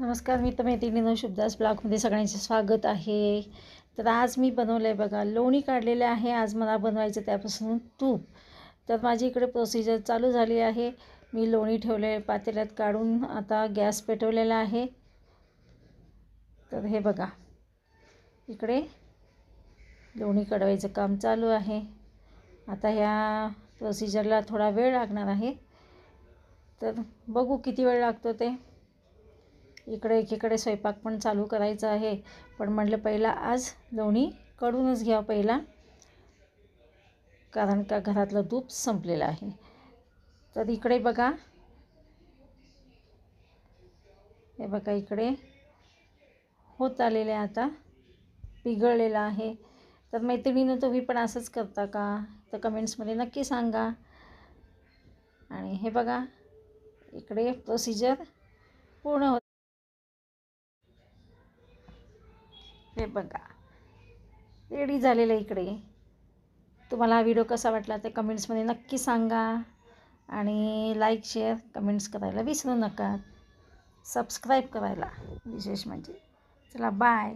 नमस्कार मी तर मैत्रिणीनं शुभदास ब्लॉगमध्ये सगळ्यांचे स्वागत आहे. तर आज मी बनवलं आहे बघा लोणी काढलेले आहे. आज मला बनवायचं त्यापासून तूप. तर माझी इकडे प्रोसिजर चालू झाली आहे. मी लोणी ठेवले पातेल्यात काढून आता गॅस पेटवलेला आहे. तर हे बघा इकडे लोणी काढवायचं काम चालू आहे. आता ह्या प्रोसिजरला थोडा वेळ लागणार आहे. तर बघू किती वेळ लागतो ते. इकडे एकीकडे स्वयंपाक पण चालू करायचा आहे. पण म्हटलं पहिला आज लोणी कडूनच घ्या पहिला. कारण का घरातलं दूध संपलेलं आहे. तर इकडे बघा. हे बघा इकडे. होत आलेले आता. पिघळलेलं आहे. तर मैत्रिणीनं तुम्ही पण असंच करता का? तर कमेंट्समध्ये नक्की सांगा. आणि हे बघा. इकडे प्रोसिजर पूर्ण होत हे बघा. रेडी झालेलं आहे इकडे. तुम्हाला हा व्हिडिओ कसा वाटला ते कमेंट्समध्ये नक्की सांगा. आणि लाईक शेअर कमेंट्स करायला विसरू नका. सबस्क्राईब करायला विशेष म्हणजे. चला बाय